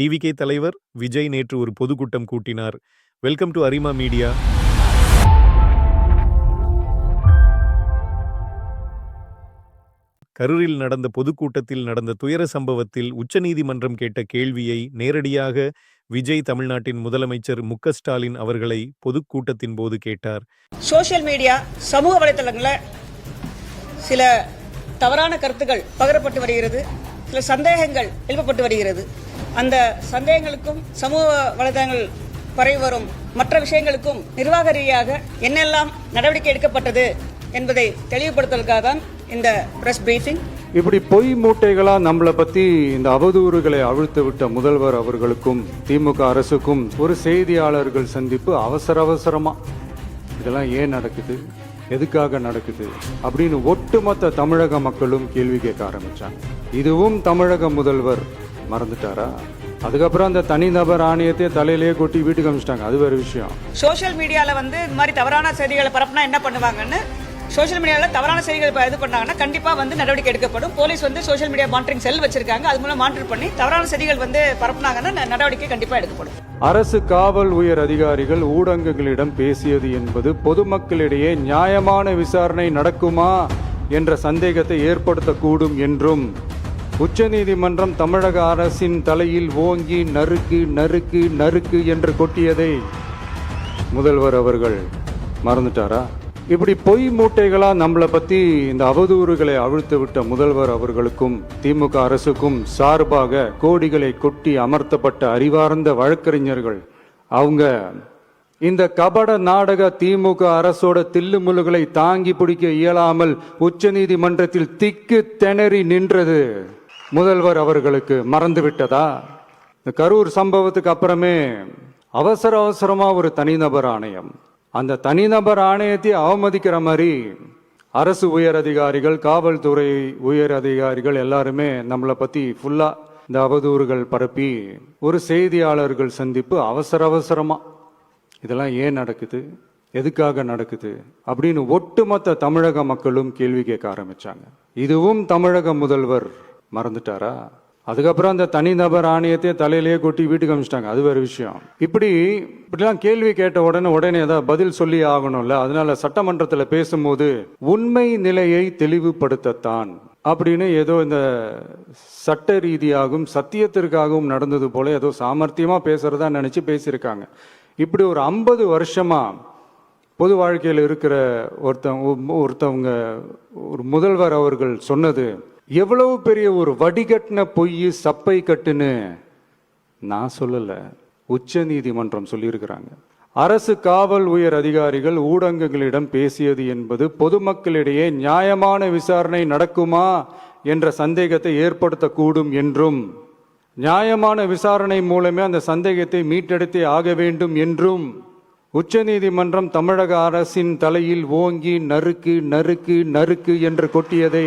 TVK தலைவர் விஜய் நேற்று ஒரு பொதுக்கூட்டம் கூட்டினார். Welcome to Arima media. கரூரில் நடந்த பொதுக்கூட்டத்தில் நடந்த துயர சம்பவத்தில் உச்சநீதிமன்றம் கேட்ட கேள்வியை நேரடியாக விஜய் தமிழ்நாட்டின் முதலமைச்சர் மு க ஸ்டாலின் அவர்களை பொதுக்கூட்டத்தின் போது கேட்டார். சோசியல் மீடியா சமூக வலைதளங்களில் சில தவறான கருத்துக்கள் பகிரப்பட்டு வருகிறது. சில சந்தேகங்கள் எழுப்பப்பட்டு வருகிறது. அந்த சந்தேகங்களுக்கும் சமூக வலைதளங்கள் பரவி வரும் மற்ற விஷயங்களுக்கும் நிர்வாக ரீதியாக என்னெல்லாம் நடவடிக்கை எடுக்கப்பட்டது என்பதை தெளிவுபடுத்துவதற்காக தான் இந்த பிரஸ் பிரீஃபிங் இப்படி பொய் மூட்டைகளா நம்மளை பத்தி இந்த அவதூறுகளை அவிழ்த்து விட்ட முதல்வர் அவர்களுக்கும் திமுக அரசுக்கும் ஒரு செய்தியாளர்கள் சந்திப்பு அவசர அவசரமா. இதெல்லாம் ஏன் நடக்குது? எதுக்காக நடக்குது? அப்படின்னு ஒட்டுமொத்த தமிழக மக்களும் கேள்வி கேட்க ஆரம்பிச்சாங்க. இதுவும் தமிழக முதல்வர் மறந்துட்டாரா? அதுக்கப்புறம் அந்த தனிநபர் ஆணையத்தை தலையிலேயே கொட்டி வீட்டுக்கு அமிச்சிட்டாங்க அது வேற விஷயம். சோஷியல் மீடியாவில் வந்து இந்த மாதிரி தவறான செய்திகளை பரப்புனா என்ன பண்ணுவாங்கன்னு சோஷியல் மீடியாவில் தவறான செய்திகள் இது பண்ணாங்கன்னா கண்டிப்பாக வந்து நடவடிக்கை எடுக்கப்படும். போலீஸ் வந்து சோஷியல் மீடியா மானிட்டரிங் செல் வச்சிருக்காங்க. அது மூலம் மானிட்டர் பண்ணி தவறான செய்திகள் வந்து பரப்புனாங்கன்னா நடவடிக்கை கண்டிப்பாக எடுக்கப்படும். அரசு காவல் உயர் அதிகாரிகள் ஊடகங்களிடம் பேசியது என்பது பொதுமக்களிடையே நியாயமான விசாரணை நடக்குமா என்ற சந்தேகத்தை ஏற்படுத்தக்கூடும் என்றும் உச்சநீதிமன்றம் தமிழக அரசின் தலையில் ஓங்கி நறுக்கு நறுக்கு நறுக்கு என்று கொட்டியதை முதல்வர் அவர்கள் மறந்துட்டாரா? இப்படி பொய் மூட்டைகளாக நம்மளை பற்றி இந்த அவதூறுகளை அவிழ்த்து விட்ட முதல்வர் அவர்களுக்கும் திமுக அரசுக்கும் சார்பாக கோடிகளை கொட்டி அமர்த்தப்பட்ட அறிவார்ந்த வழக்கறிஞர்கள் அவங்க இந்த கபட நாடக திமுக அரசோட தில்லுமுல்லுகளை தாங்கி பிடிக்க இயலாமல் உச்சநீதிமன்றத்தில் திக்கு திணறி நின்றது. முதல்வர் அவர்களுக்கு மறந்து விட்டதா இந்த கரூர் சம்பவத்துக்கு அப்புறமே அவசர அவசரமாக ஒரு தனிநபர் ஆணையம். அந்த தனிநபர் ஆணையத்தை அவமதிக்கிற மாதிரி அரசு உயர் அதிகாரிகள் காவல்துறை உயர் அதிகாரிகள் எல்லாருமே நம்மளை பற்றி ஃபுல்லாக இந்த அவதூறுகள் பரப்பி ஒரு செய்தியாளர்கள் சந்திப்பு அவசர அவசரமாக இதெல்லாம் ஏன் நடக்குது? எதுக்காக நடக்குது? அப்படின்னு ஒட்டுமொத்த தமிழக மக்களும் கேள்வி கேட்க ஆரம்பித்தாங்க இதுவும் தமிழக முதல்வர் மறந்துட்டாரா? அதுக்கப்புறம் அந்த தனிநபர் ஆணையத்தையே தலையிலேயே கொட்டி வீட்டுக்கு அமிச்சிட்டாங்க. அது வேறு விஷயம். இப்படி இப்படிலாம் கேள்வி கேட்ட உடனே உடனே ஏதாவது பதில் சொல்லி ஆகணும்ல? அதனால சட்டமன்றத்தில் பேசும்போது உண்மை நிலையை தெளிவுபடுத்தத்தான் அப்படின்னு ஏதோ இந்த சட்ட ரீதியாகவும் சத்தியத்திற்காகவும் நடந்தது போல ஏதோ சாமர்த்தியமாக பேசுகிறதா நினச்சி பேசியிருக்காங்க. இப்படி ஒரு ஐம்பது வருஷமாக பொது வாழ்க்கையில் இருக்கிற ஒருத்தவங்க ஒருத்தவங்க ஒரு முதல்வர் அவர்கள் சொன்னது எவ்வளவு பெரிய ஒரு வடிகட்டின பொய் சப்பை கட்டுன்னு நான் சொல்லலை. உச்ச நீதிமன்றம் சொல்லியிருக்கிறாங்க. அரசு காவல் உயர் அதிகாரிகள் ஊடகங்களிடம் பேசியது என்பது பொதுமக்களிடையே நியாயமான விசாரணை நடக்குமா என்ற சந்தேகத்தை ஏற்படுத்தக்கூடும் என்றும் நியாயமான விசாரணை மூலமே அந்த சந்தேகத்தை மீட்டெடுத்தே ஆக வேண்டும் என்றும் உச்சநீதிமன்றம் தமிழக அரசின் தலையில் ஓங்கி நறுக்கு நறுக்கு நறுக்கு என்று கொட்டியதை